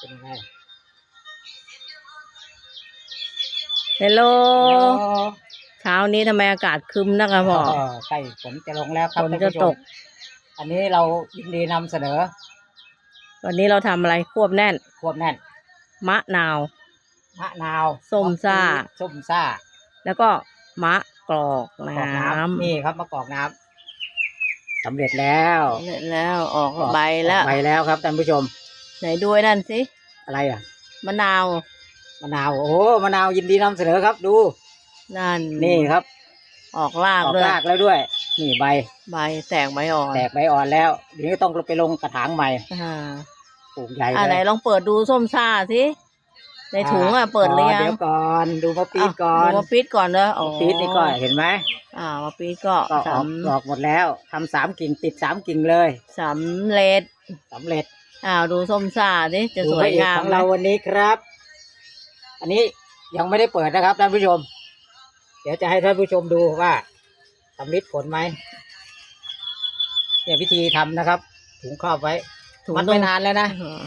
เป็นยังไงเฮลโลโอ้เช้านี้ทำไมอากาศครึ้มนักอะพ่อใกล้ฝนจะลงแล้วครับฝนท่านจะผู้ชตมกอันนี้เรายินดีนำเสนอ วันนี้เราทำอะไรควบแน่น ควบแน่น มะนาว มะนาว ส้มซ่า ส้มซ่า แล้วก็มะกรอกมะกอกน้น้ำนี่ครับมะกอกน้ำสำเร็จแล้วำเสร็จแล้วออกใบแล้วออกใบแล้วครับท่านผู้ชม ไหนด้วยนั่นสิอะไรอะมะนาวมะนาวโอ้โหมะนาวยินดีนำเสนอครับ ดูนั่นนี่ครับออกรากออกด้วยรากแล้วด้วย นี่ใบใบแตกใบอ่อนแตกใบอ่อนแล้วเดี๋ยวนี้ต้องไปลงกระถางใหม่อ่าปลูกใหญ่อ่าไหนเลยลองเปิดดูส้มซ่าสิ ในถุงอะเปิดหรือยังเดี๋ยวก่อนดูมะปี๊ดก่อนดูมาปี๊ดก่อนเนอะอ๋อปี๊ดนี่ก็เห็นไหมอ่ามาปี๊ดก็ก็อสอกดอกหมดแล้วทำสามกิ่งติดสามกิ่งเลยำสำเร็จสำเร็จอ้าวดูส้มซ่าสิจะดูสวพยระเอกงามของไหมเราวันนี้ครับ อันนี้ยังไม่ได้เปิดนะครับท่านผู้ชม เดี๋ยวจะให้ท่านผู้ชมดูว่าสำลิดผลไหมเนี่ยวิธีทำนะครับ ถุงครอบไว้ถุงมัดตรไว้งนานแล้วนะอ่า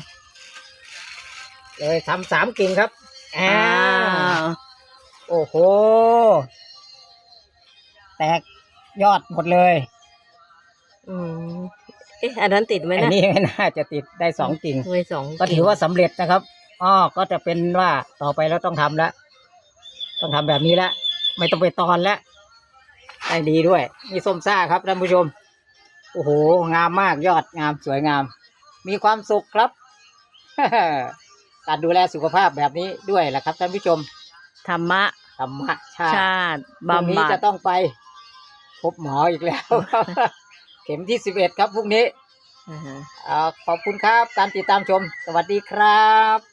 เลยทำสามกิ่งครับอ้าอ้าววโอ้โห แตกยอดหมดเลยอืมเอ๊ะอันนั้นติดไหมไอ้นะนี่ไม่น่าจะติดได้สองกิ่งไว้สองก็ถือว่าสำเร็จนะครับอ๋อก็จะเป็นว่าต่อไปเราต้องทำแล้ว ต้องทำแบบนี้แล้ว ไม่ต้องไปตอนแล้วได้ดีด้วย มีส้มซ่าครับท่านผู้ชม โอ้โห งามมากยอดงามสวยงาม มีความสุขครับ การดูแลสุขภาพแบบนี้ด้วยแหละครับท่านผู้ชมธรรมะธรรมชาติชาติพรุ่งบำนี้บัดจะต้องไป พบหมออีกแล้ว เข็มที่สิบเอ็ดครับพรุ่งนี้อ่าฮะอ่าขอบคุณครับ การติดตามชม สวัสดีครับ